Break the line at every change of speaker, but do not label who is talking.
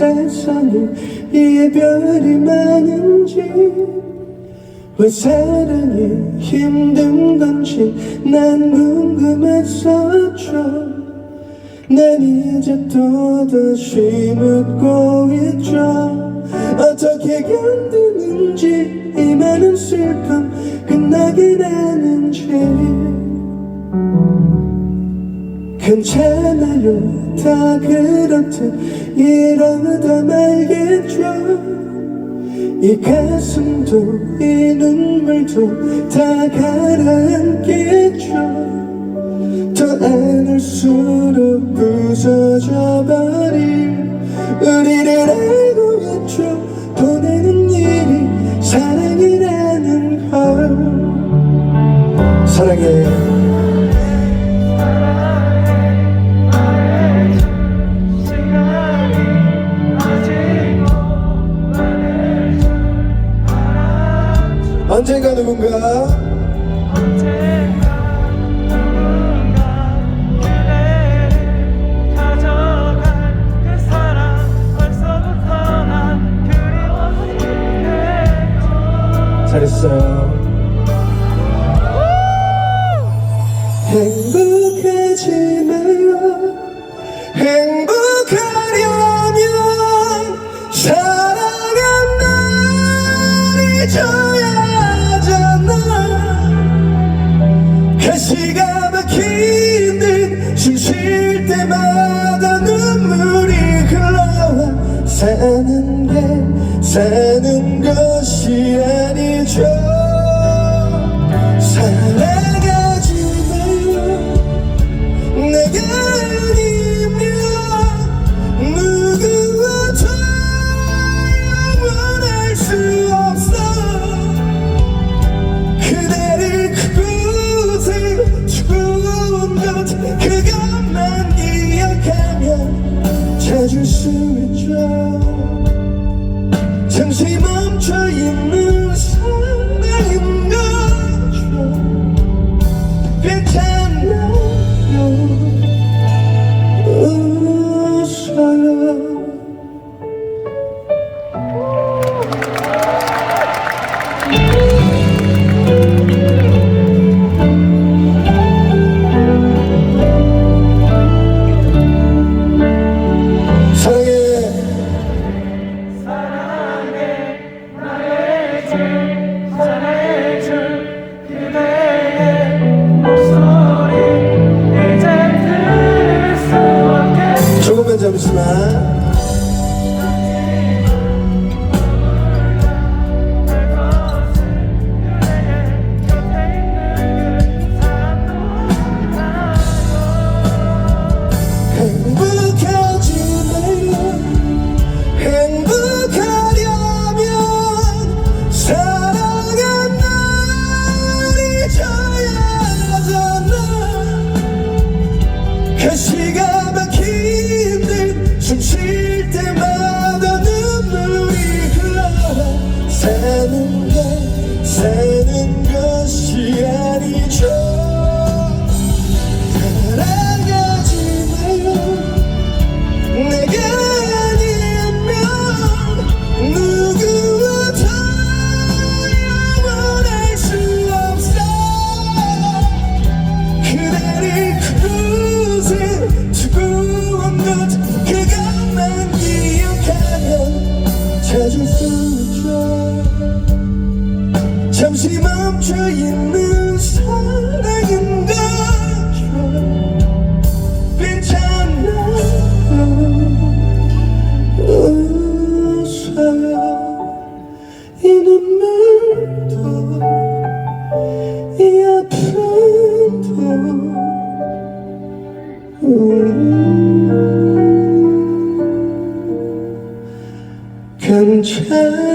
세상에 이별이 많은지. 왜 사랑이 힘든 건지 난 궁금했었죠. 난 이제 또다시 묻고 있죠. 어떻게 견디는지 이 많은 슬픔 끝나긴 하는지. 괜찮아요 다 그렇듯 이러다 말겠죠. 이 가슴도 이 눈물도 다 가라앉겠죠. 더 안을수록 부서져 버릴 우리를 알고 있죠 잘했어요. 행복 사는 것이 아니죠. 살아가지 마요 내가 아니면 누구와도 영원할 수 없어. 그대를 그곳에 두고온 것 그것만 기억하면 찾을 수 背影 괜찮아요